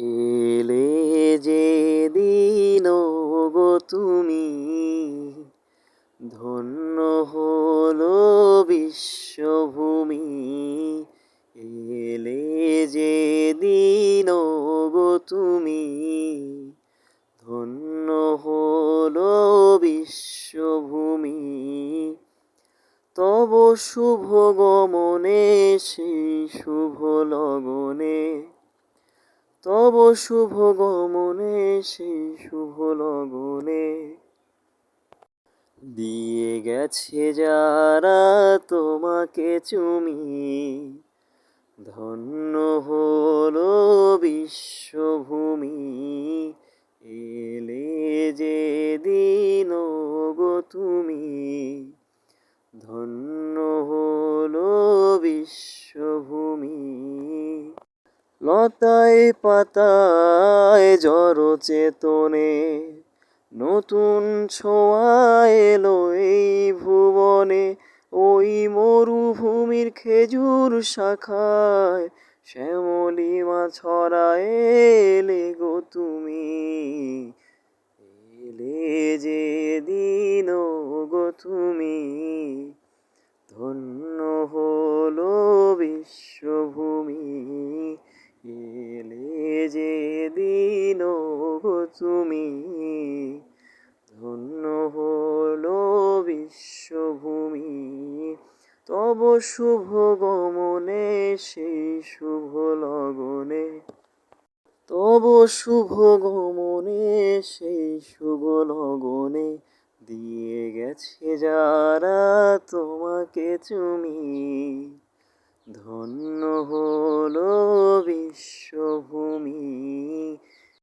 এলে যে দিন গো তুমি ধন্য হলো বিশ্বভূমি। এলে যে দিন গো তুমি ধন্য হলো বিশ্বভূমি। তব শুভ গমনে, সেই শুভ লগনে তব শুভ গমনে সেই শুভ লগনে। দিয়ে গেছে যারা তোমাকে চুমি, ধন্য হলো বিশ্বভূমি। এলে যে দিন গো তুমি, ধন্য লতায় পাতায় জড় চেতনে, নতুন ছোঁয়া এলো এই ভুবনে, ওই মরুভূমির খেজুর শাখায় শ্যামলিমা ছড়ায় এলে গো তুমি। এলে যে দিন গো তুমি। গো তুমি। ধন্য হলো বিশ্বভূমি। তব শুভ গমনে সেই শুভ লগনে। তব শুভ গমনে সেই শুভ লগনে। দিয়ে গেছে যারা তোমাকে চুমি ধন্য হলো